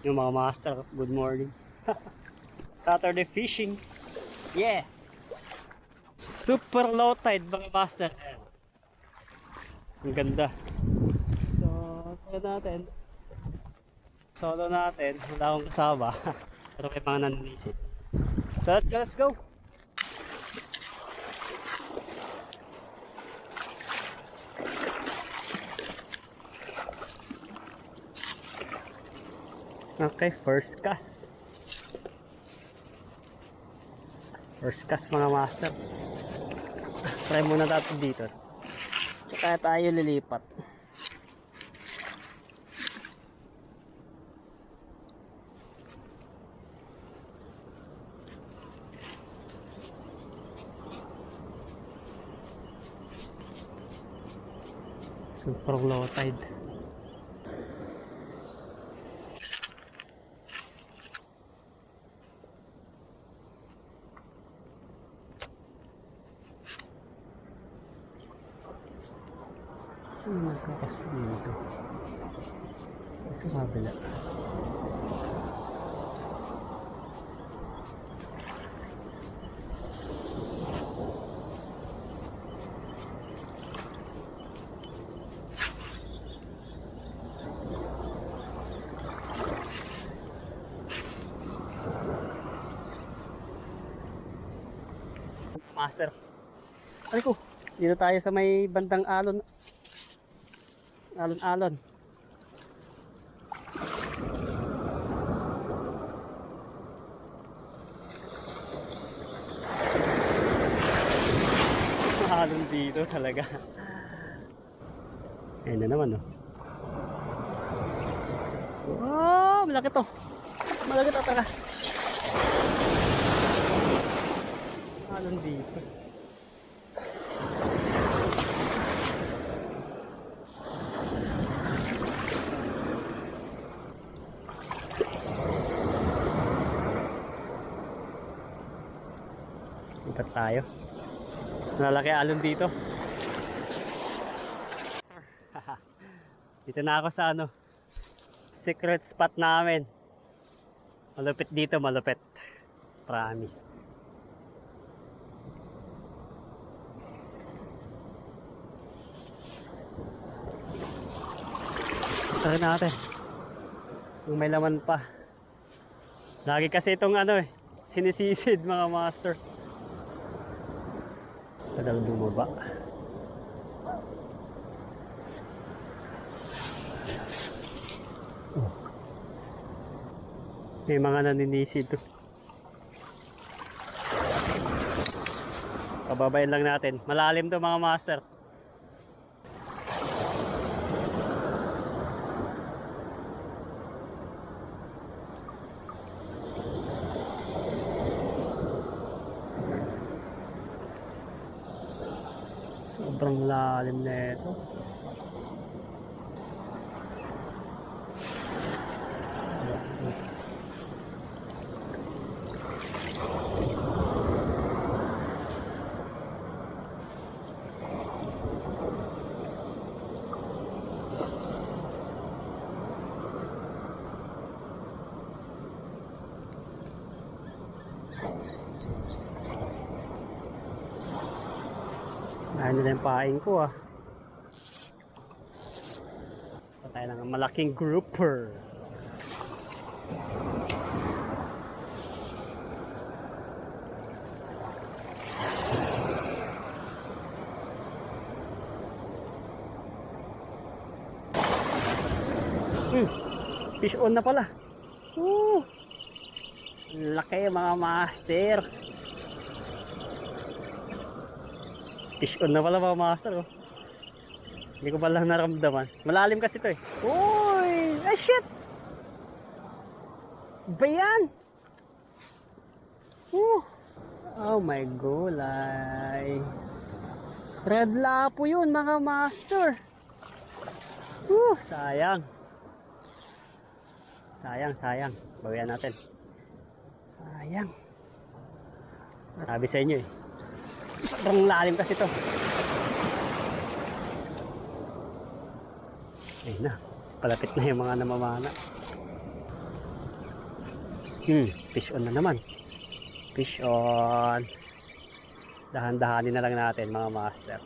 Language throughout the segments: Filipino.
Yung mga master, good morning. Saturday fishing. Yeah. Super low tide mga master. Ang ganda. So, solo natin. Solo natin. Wala akong kasama. Pero may mga naninisip. So, let's go, let's go. Okay, first cast. First cast mga master. Try muna natin dito. Kaya tayo lilipat. Super low tide. Nagkakas dito? Sa kabila. Master. Ay ko, dito tayo sa may bandang alon. Alon-alon. Alon dito talaga. Ayun na naman oh. Wow, malaki to. Malaki to takas. Alon dito. Lipat tayo. Malalaki alon dito. dito na ako sa ano. Secret spot namin. Malupit dito, malupit. Promise. Tara natin. Kung may laman pa. Lagi kasi itong ano eh. Sinisisid mga master. Tagal bumaba. Oh. May mga naninisid to. Pababayin lang natin. Malalim to mga master. Sobrang lalim na ito. Ayaw nila yung paing ko ah. Patay ng malaking grouper. Hmm. Fish on na pala. Woo! Laki mga master. Fish on na pala mga master oh. Hindi ko pala naramdaman. Malalim kasi to eh. Uy! Ay shit! Ba yan? Woo! Oh my gulay. Red lapo yun mga master. Woo! Sayang. Sayang, sayang. Bawian natin. Sayang. Sabi sa inyo eh. Sobrang lalim kasi to. Ayun na. Palapit na yung mga namamana. Hmm, fish on na naman. Fish on. Dahan-dahanin na lang natin mga master.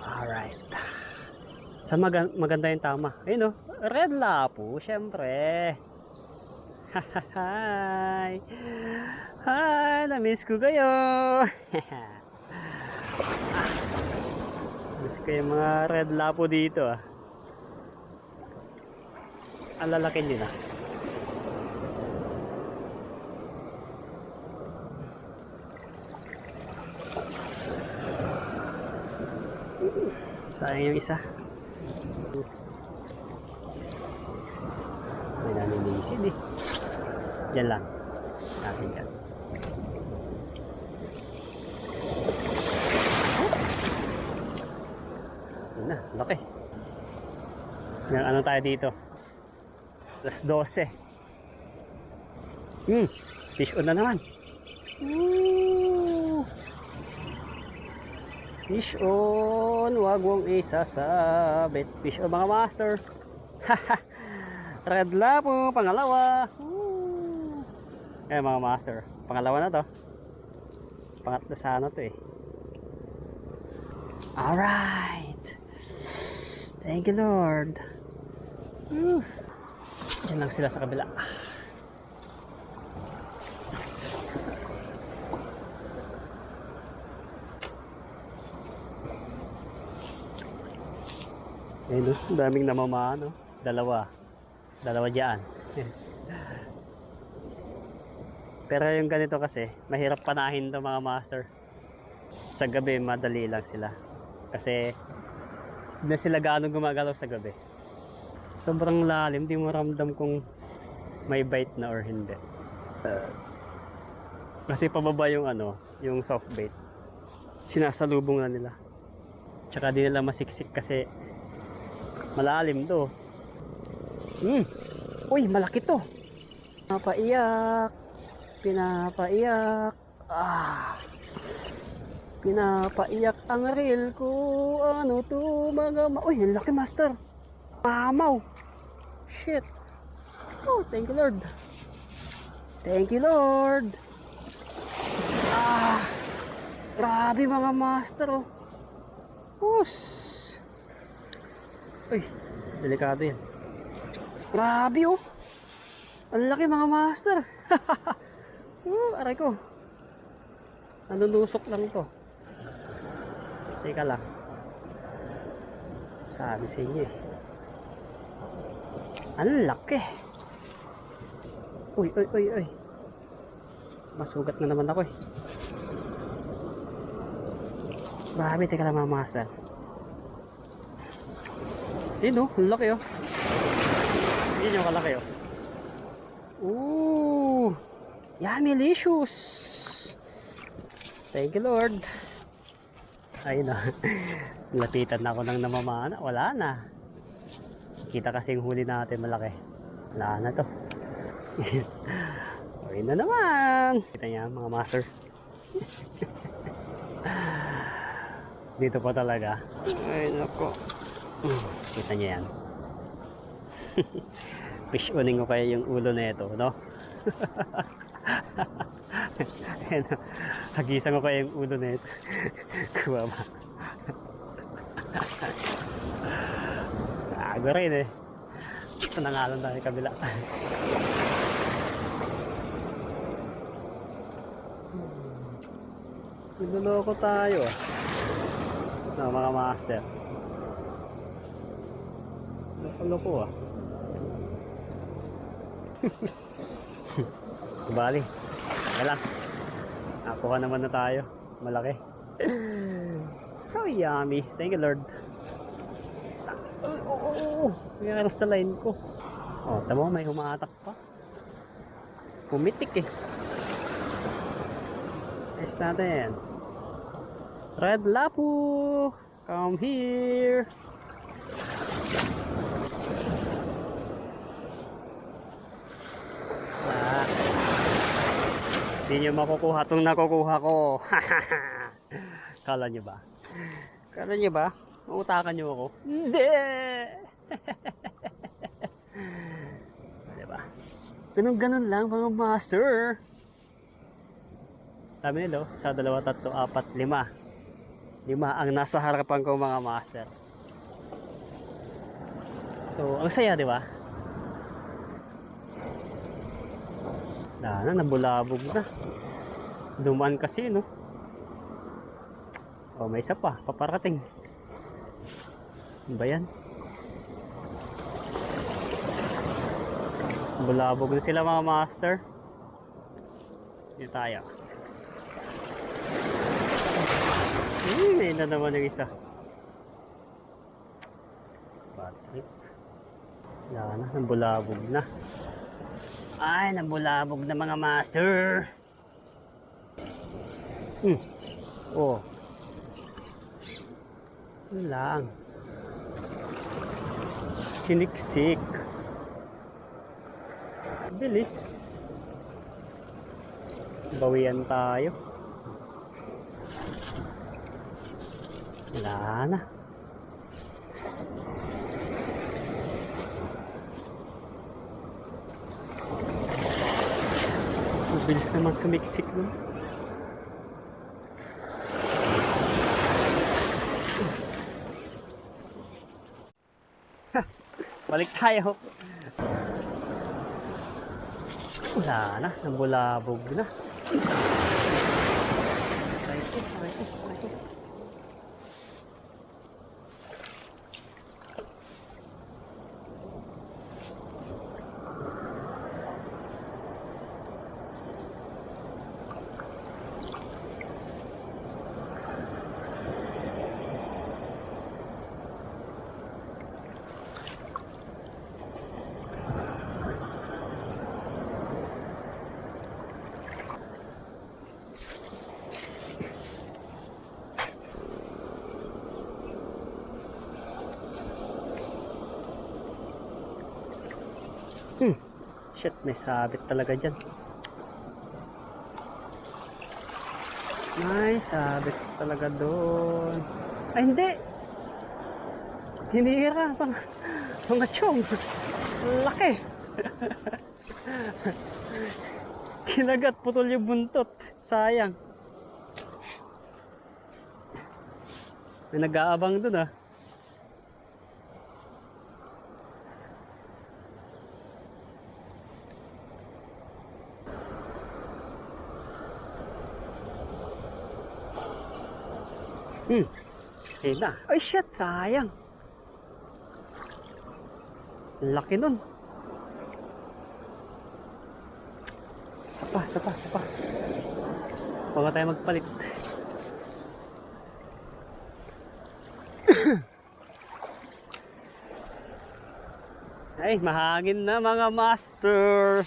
Alright. Sa maga- maganda yung tama. Ayun oh, red lapo, syempre. Hi! Hi! Na-miss ko kayo! Ah, miss ko yung mga red lapo dito ah. Ang lalaki nila. Sayang yung isa. May naninisid eh. Diyan lang. Natin dyan. Yun na, laki. Yan, ano tayo dito? Alas 12. Hmm, fish on na naman. Woo! Fish on, wag mong isasabit. Fish on mga master. Red lapo, pangalawa. Woo! Eh mga master, pangalawa na to. Pangatlo sana to eh. Alright. Thank you Lord. Woo. Diyan lang sila sa kabila. Ayun oh, daming namamaan oh. Dalawa. Dalawa diyan. Pero yung ganito kasi, mahirap panahin to mga master. Sa gabi, madali lang sila. Kasi, na sila gaano gumagalaw sa gabi. Sobrang lalim, di mo ramdam kung may bite na or hindi. Kasi pababa yung ano, yung soft bait. Sinasalubong na nila. Tsaka di nila masiksik kasi malalim to. Hmm. Uy, malaki to. Pinapaiyak. Pinapaiyak. Ah. Pinapaiyak ang reel ko. Ano to mga ma... Uy, laki master. Mamaw. Shit. Oh, thank you Lord. Thank you Lord. Ah. Grabe mga master oh. Us. Uy, delikado yan. Grabe oh. Ang laki mga master. oh, aray ko. Nanulusok lang to. Teka lang. Sabi sa inyo eh. Ang laki. Uy, uy, uy, uy. Masugat na naman ako eh. Grabe, teka lang mga master. Yun oh, ang laki oh. Yun yung kalaki oh. Ooh, yummy licious. Thank you Lord. Ayun na. Lapitan na ako ng namamana. Wala na. Kita kasi yung huli natin malaki. Wala na to. Ayun na naman. Kita niya mga master. Dito pa talaga. Ay nako. Kita niya yan. Fish oning ko kaya yung ulo na ito, no? Hagisan ko kaya yung ulo na ito. Kuha ba? Gago rin eh. Ito na nga lang tayo kabila. Niloloko tayo ah. No, mga master. Loko-loko ah. Bali. Lang. Nakuha naman na tayo. Malaki. So yummy. Thank you Lord. Oh, oh, oh. Nangyari sa line ko. Oh, tamo may humatak pa. Pumitik eh. Ayos natin. Red Lapu! Come here! Hindi nyo makukuha itong nakukuha ko. Kala nyo ba? Kala nyo ba? Mautakan nyo ako? Hindi! Ganun-ganun lang mga master. Sabi nila, oh, sa dalawa, tatlo, apat, lima. Lima ang nasa harapan ko mga master. So, ang saya, di ba? Wala na, nabulabog na. Dumaan kasi, no? Oh, may isa pa, paparating. Ano yan? Bulabog na sila mga master. Dito tayo. Hmm, may na naman yung isa. Trip. Wala na, nabulabog na. Ay, nabulabog na mga master. Hmm. Oh. Yun lang. Siniksik. Bilis. Bawian tayo. Wala na. Bilis naman sumiksik nun. Balik tayo. Wala na, nabulabog na. Aray ko, aray ko, aray ko. Hmm. Shit, may sabit talaga dyan. May sabit talaga doon. Ay, hindi! Hinira, pang, mga chong. Laki! Kinagat, putol yung buntot. Sayang. May nag-aabang doon ah. Hmm. Na. Ay, shit. Sayang. Laki nun. Sapa, sapa, sapa. Huwag tayo magpalit. Ay, mahangin na mga master.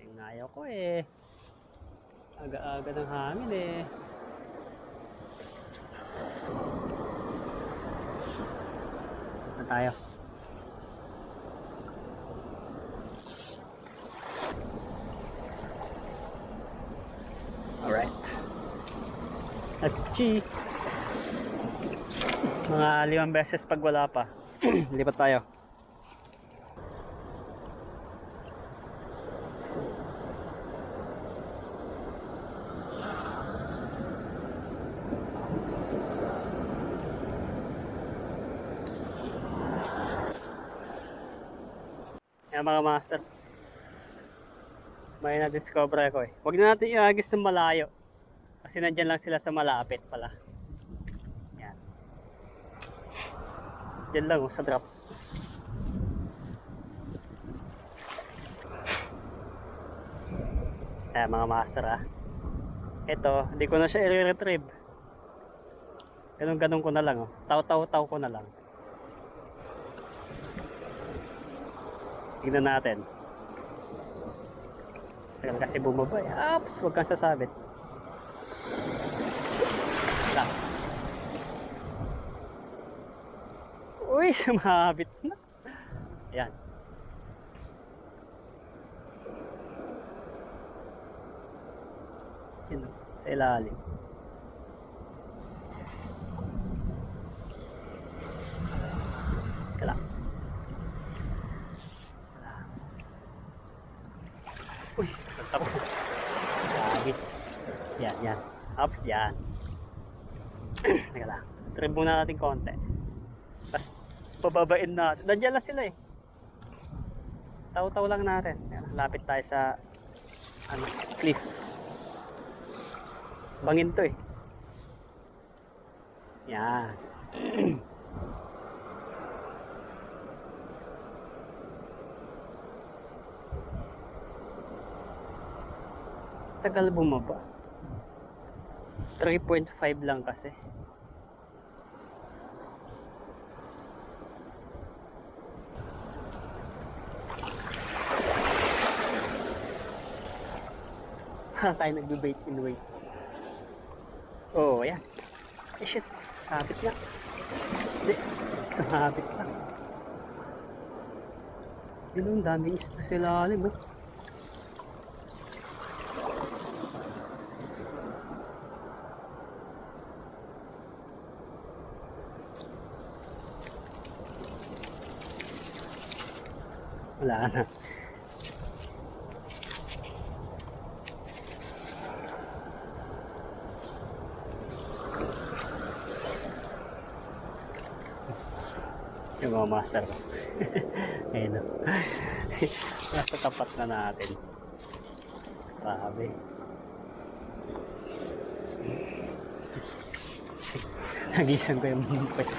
Yung ayaw ko eh. Aga-aga ng hangin eh. Tayo. Alright. That's G. Mga limang beses pag wala pa. Lipat tayo. Mga master. May na-discover ako eh. Huwag na natin iagis ng malayo. Kasi nandyan lang sila sa malapit pala. Yan. Diyan lang oh, sa drop. Ayan mga master ah. Ito, hindi ko na siya i-retrieve. Ganun-ganun ko na lang oh. Taw-taw-taw ko na lang. Tignan natin. Tagal kasi bumaba eh. Ups! Huwag kang sasabit. Lang. Uy! Sumabit na. Ayan. Yun, sa ilalim. Teka lang. Ko. Lagi. Yan, yan. Ups, yan. Teka lang. Trim muna natin konti. Tapos, pababain natin. Nandiyan na sila eh. Taw-taw lang natin. Yan, lapit tayo sa ano, cliff. Bangin to eh. Yan. Tagal bumaba. 3.5 lang kasi. Ha, tayo nagbe-bait in. Oo, oh, yan. Eh, shit. Sabit nga. Hindi. Sabit lang. Yun ang daming isda sa ilalim, oh. Wala na. Yung mga master ko. Ayun. Nasa tapat na natin. Grabe. Nagisan ko yung pet.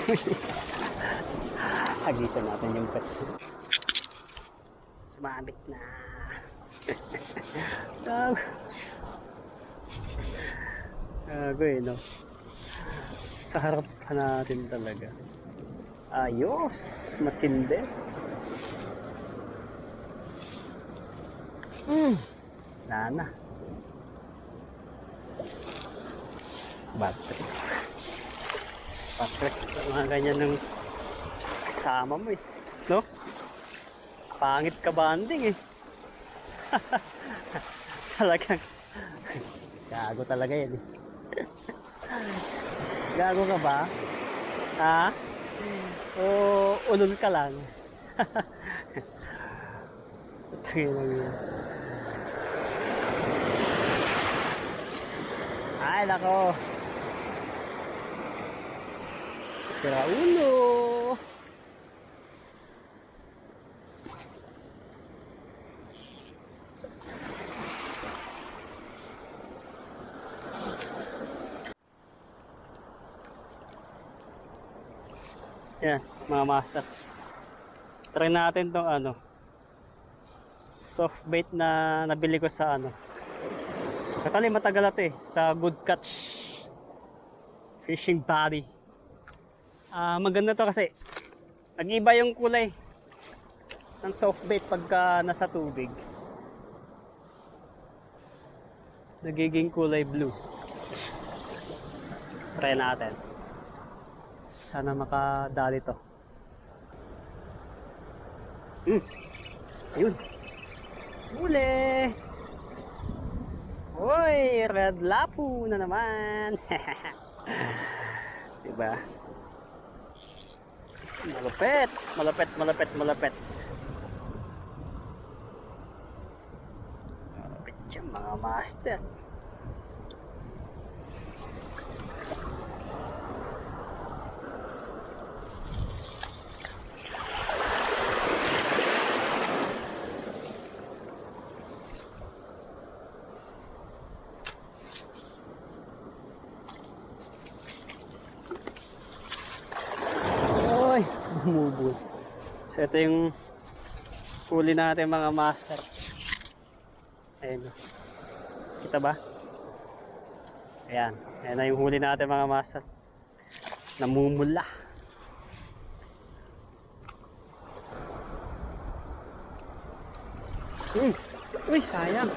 Nagisan natin yung pet. Sumabit na. Gago. Gago eh, no? Sa harap natin talaga. Ayos! Matindi. Mm. Nana. Battery. Battery. Mga ganyan ng kasama mo eh. No? Pangit ka banding eh. Talagang gago talaga yan eh. gago ka ba? Ha? O ulol ka lang? Tingin lang yun. Ay, nako. Sira ulo. Yan, mga master. Try natin tong ano. Soft bait na nabili ko sa ano. Actually, matagal na to eh. Sa Good Catch Fishing Body. Ah, maganda to kasi nag-iba yung kulay ng soft bait pagka nasa tubig. Nagiging kulay blue. Try natin. Sana makadali to. Hmm. Ayun. Huli! Uy, red lapu na naman. diba? Malupit, malupit, malupit, malupit. Malupit yung mga master. Ay, bumubul. So ito yung huli natin mga master. Ayan. o. Kita ba? Ayan. Ayan na yung huli natin mga master. Namumula. Uy! Uy, sayang.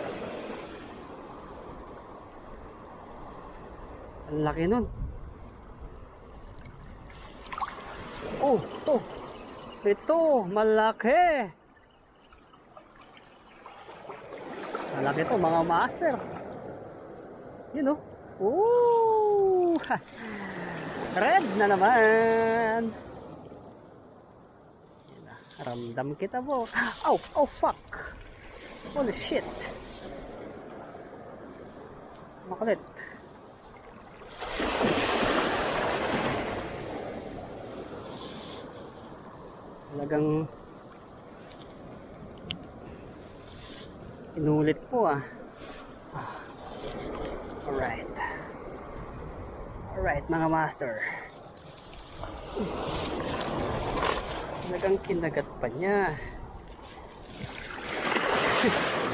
Ang laki nun. Oh, to. Ito, malaki. Malaki to mga master. Yun know? o. Ooh! Red na naman. Ah. Ramdam kita po. Oh, oh fuck. Holy shit. Makulit. Talagang inulit po ah. Ah. Alright. Alright mga master. Talagang kinagat pa niya.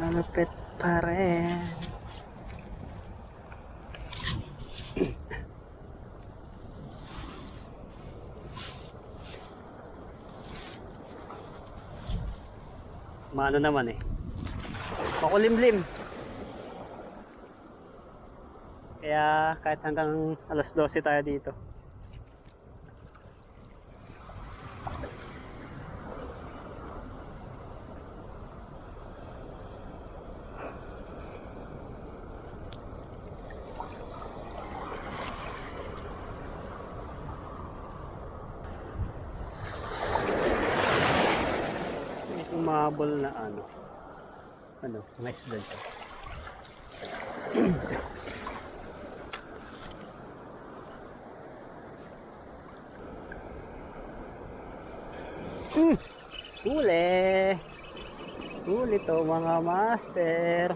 Malupit pa rin. Mano naman eh. Makulimlim. Kaya kahit hanggang alas 12 tayo dito. May umabol na ano. Ano, mga isda dyan. Hmm, huli. Huli to mga master.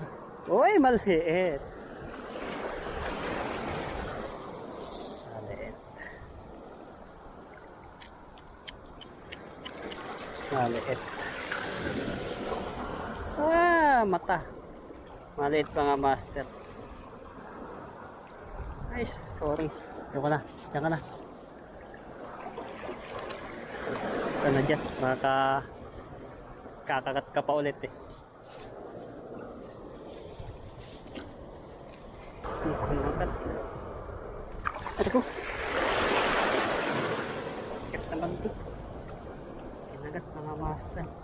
Uy, maliit. Maliit. Maliit. Mata. Maliit pa nga master. Ay, sorry. Diyan ka na. Diyan ka na. Ito na dyan. Maka... Kakagat ka pa ulit eh. Ko nakat. Ano ko? Sakit naman ito. Kinagat mga master.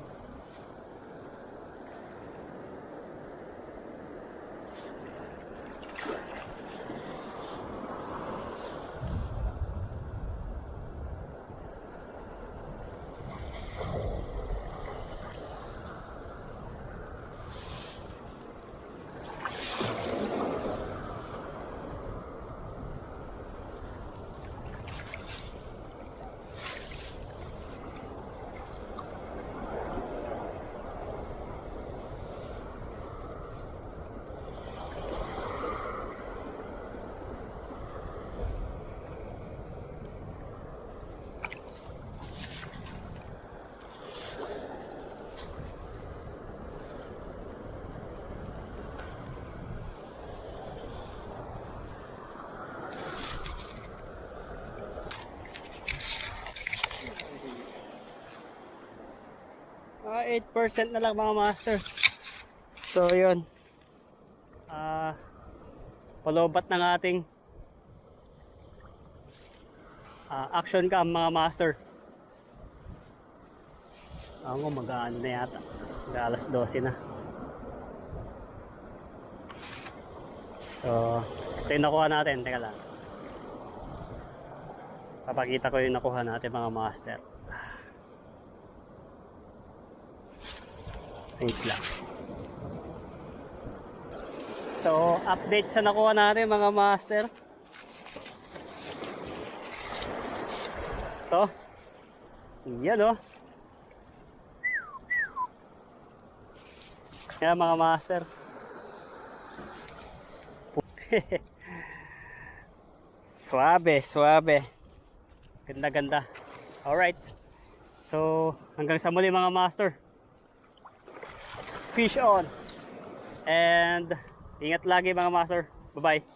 8% na lang mga master. So, yun. Ah, palobat ng ating ah, action cam mga master. Ako, mag-ano na yata. Mag alas 12 na. So, ito yung nakuha natin. Teka lang. Papakita ko yung nakuha natin mga master. Wait lang. So, update sa nakuha natin mga master. Ito. Yan oh. Yan mga master. suabe, suabe. Ganda, ganda. Alright. So, hanggang sa muli mga master fish on. And ingat lagi mga master. Bye-bye.